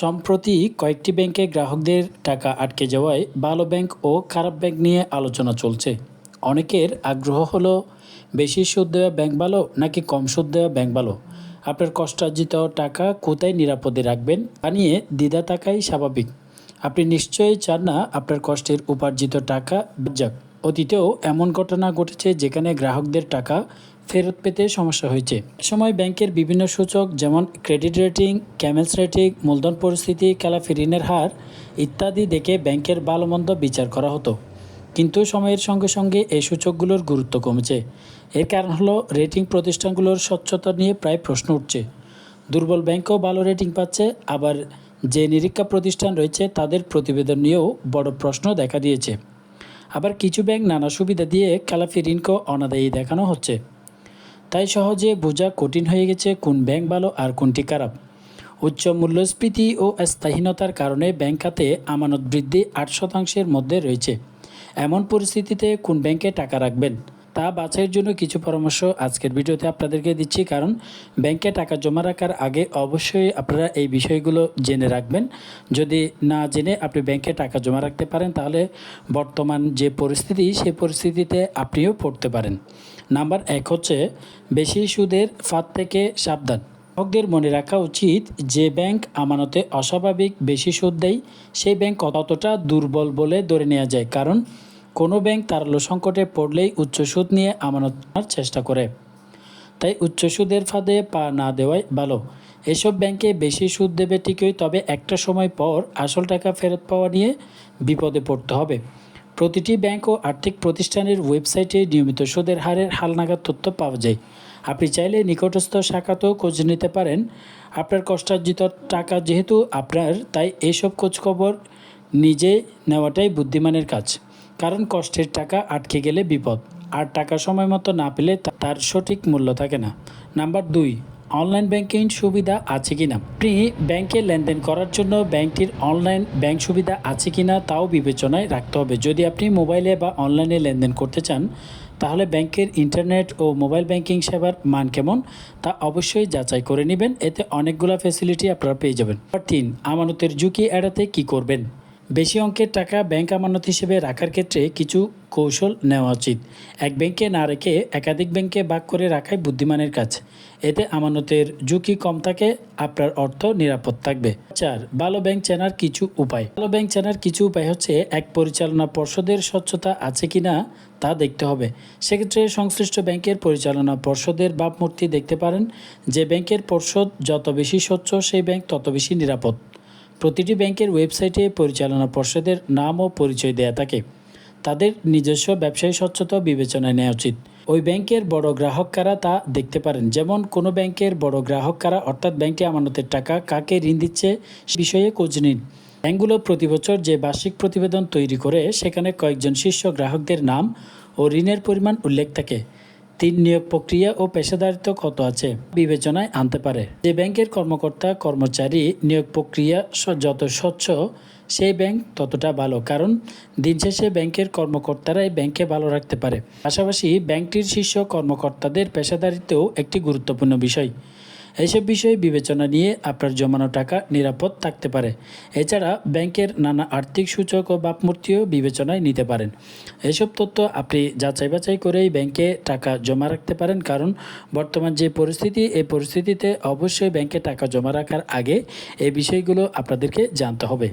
সম্প্রতি কয়েকটি ব্যাংকে গ্রাহকদের টাকা আটকে যাওয়ায় ভালো ব্যাংক ও খারাপ ব্যাংক নিয়ে আলোচনা চলছে। অনেকের আগ্রহ হলো, বেশি সুদ দেওয়া ব্যাংক ভালো নাকি কম সুদ দেওয়া ব্যাংক ভালো? আপনার কষ্টার্জিত টাকা কোথায় নিরাপদে রাখবেন? তা নিয়ে দ্বিধা থাকাই স্বাভাবিক। আপনি নিশ্চয়ই চান না আপনার কষ্টের উপার্জিত টাকা যাক। অতীতেও এমন ঘটনা ঘটেছে যেখানে গ্রাহকদের টাকা ফেরত পেতে সমস্যা হয়েছে। সময় ব্যাংকের বিভিন্ন সূচক যেমন ক্রেডিট রেটিং, ক্যামেলস রেটিং, মূলধন পরিস্থিতি খেলাফি ঋণের হার ইত্যাদি দেখে ব্যাংকের ভালো মন্দ বিচার করা হতো। কিন্তু সময়ের সঙ্গে সঙ্গে এই সূচকগুলোর গুরুত্ব কমেছে। এর কারণ হলো রেটিং প্রতিষ্ঠানগুলোর স্বচ্ছতা নিয়ে প্রায় প্রশ্ন উঠছে। দুর্বল ব্যাংকও ভালো রেটিং পাচ্ছে, আবার যে নিরীক্ষা প্রতিষ্ঠান রয়েছে তাদের প্রতিবেদন নিয়েও বড় প্রশ্ন দেখা দিয়েছে। আবার কিছু ব্যাংক নানা সুবিধা দিয়ে খেলাফি ঋণকে অনাদায়ী দেখানো হচ্ছে। তাই সহজে বোঝা কঠিন হয়ে গেছে কোন ব্যাংক ভালো আর কোনটি খারাপ। উচ্চ মূল্যস্ফীতি ও স্থায়ীনতার কারণে ব্যাংক খাতে আমানত বৃদ্ধি আট শতাংশের মধ্যে রয়েছে। এমন পরিস্থিতিতে কোন ব্যাংকে টাকা রাখবেন? তা বাছাইয়ের জন্য কিছু পরামর্শ আজকের ভিডিওতে আপনাদেরকে দিচ্ছি। কারণ ব্যাংকে টাকা জমা রাখার আগে অবশ্যই আপনারা এই বিষয়গুলো জেনে রাখবেন। যদি না জেনে আপনি ব্যাংকে টাকা জমা রাখতে পারেন, তাহলে বর্তমান যে পরিস্থিতি, সেই পরিস্থিতিতে আপনিও পড়তে পারেন। নাম্বার এক হচ্ছে বেশি সুদের ফাঁদ থেকে সাবধান। গ্রাহকদের মনে রাখা উচিত যে ব্যাংক আমানতে অস্বাভাবিক বেশি সুদ দেয়, সেই ব্যাংক কতটা দুর্বল বলে ধরে নেওয়া যায়। কারণ কোনো ব্যাংক তারল্য সংকটে পড়লেই উচ্চ সুদ নিয়ে আমানত চেষ্টা করে। তাই উচ্চ সুদের ফাঁদে পা না দেওয়াই ভালো। এসব ব্যাংকে বেশি সুদ দেবে ঠিকই, তবে একটা সময় পর আসল টাকা ফেরত পাওয়া নিয়ে বিপদে পড়তে হবে। প্রতিটি ব্যাংক ও আর্থিক প্রতিষ্ঠানের ওয়েবসাইটে নিয়মিত সুদের হারের হালনাগাদ তথ্য পাওয়া যায়। আপনি চাইলে নিকটস্থ শাখাতেও খোঁজ নিতে পারেন। আপনার কষ্টার্জিত টাকা যেহেতু আপনার, তাই এইসব খোঁজখবর নিজে নেওয়াটাই বুদ্ধিমানের কাজ। কারণ কষ্টের টাকা আটকে গেলে বিপদ। আর টাকা সময় মতো না পেলে তার সঠিক মূল্য থাকে না। নাম্বার দুই, অনলাইন ব্যাংকিং সুবিধা আছে কি না আপনি ব্যাংকে লেনদেন করার জন্য ব্যাংকটির অনলাইন ব্যাংক সুবিধা আছে কি না তাও বিবেচনায় রাখতে হবে। যদি আপনি মোবাইলে বা অনলাইনে লেনদেন করতে চান, তাহলে ব্যাংকের ইন্টারনেট ও মোবাইল ব্যাংকিং সেবার মান কেমন তা অবশ্যই যাচাই করে নেবেন। এতে অনেকগুলো ফ্যাসিলিটি আপনারা পেয়ে যাবেন। তিন, আমানতের ঝুঁকি এড়াতে কি করবেন? বেশি অঙ্কের টাকা ব্যাংক আমানত হিসেবে রাখার ক্ষেত্রে কিছু কৌশল নেওয়া উচিত। এক ব্যাংকে না রেখে একাধিক ব্যাংকে ভাগ করে রাখাই বুদ্ধিমানের কাজ। এতে আমানতের ঝুঁকি কম থাকে, আপনার অর্থ নিরাপদ থাকবে। চার, ভালো ব্যাংক চেনার কিছু উপায়। ভালো ব্যাংক চেনার কিছু উপায় হচ্ছে এক পরিচালনা পর্ষদের স্বচ্ছতা আছে কি না তা দেখতে হবে। সেক্ষেত্রে সংশ্লিষ্ট ব্যাংকের পরিচালনা পর্ষদের ভাবমূর্তি দেখতে পারেন। যে ব্যাংকের পর্ষদ যত বেশি স্বচ্ছ, সেই ব্যাংক তত বেশি নিরাপদ। প্রতিটি ব্যাংকের ওয়েবসাইটে পরিচালনা পর্ষদের নাম ও পরিচয় দেয়া থাকে। তাদের নিজস্ব ব্যবসায়ী স্বচ্ছতা বিবেচনায় নেওয়া উচিত। ওই ব্যাংকের বড় গ্রাহক কারা তা দেখতে পারেন। যেমন কোনো ব্যাংকের বড় গ্রাহক কারা অর্থাৎ ব্যাংকটি আমানতের টাকা কাকে ঋণ দিচ্ছে সে বিষয়ে খোঁজ নিন। ব্যাংকগুলো প্রতি বছর যে বার্ষিক প্রতিবেদন তৈরি করে, সেখানে কয়েকজন শীর্ষ গ্রাহকদের নাম ও ঋণের পরিমাণ উল্লেখ থাকে। তিন নিয়োগ প্রক্রিয়া ও পেশাদারিত্ব কত আছে বিবেচনায় আনতে পারে। যে ব্যাংকের কর্মকর্তা, কর্মচারী নিয়োগ প্রক্রিয়া যত স্বচ্ছ, সেই ব্যাংক ততটা ভালো, কারণ দিন শেষে ব্যাংকের কর্মকর্তারাই ব্যাংকে ভালো রাখতে পারে। পাশাপাশি ব্যাংকটির শীর্ষ কর্মকর্তাদের পেশাদারিত্বও একটি গুরুত্বপূর্ণ বিষয়। এইসব বিষয়ে বিবেচনা নিয়ে আপনার জমানো টাকা নিরাপদ থাকতে পারে। এছাড়া ব্যাংকের নানা আর্থিক সূচক ও বাপমূর্তিও বিবেচনায় নিতে পারেন। এসব তথ্য আপনি যাচাই বাছাই করেই ব্যাংকে টাকা জমা রাখতে পারেন, কারণ বর্তমান যে পরিস্থিতি, এই পরিস্থিতিতে অবশ্যই ব্যাংকে টাকা জমা রাখার আগে এই বিষয়গুলো আপনাদেরকে জানতে হবে।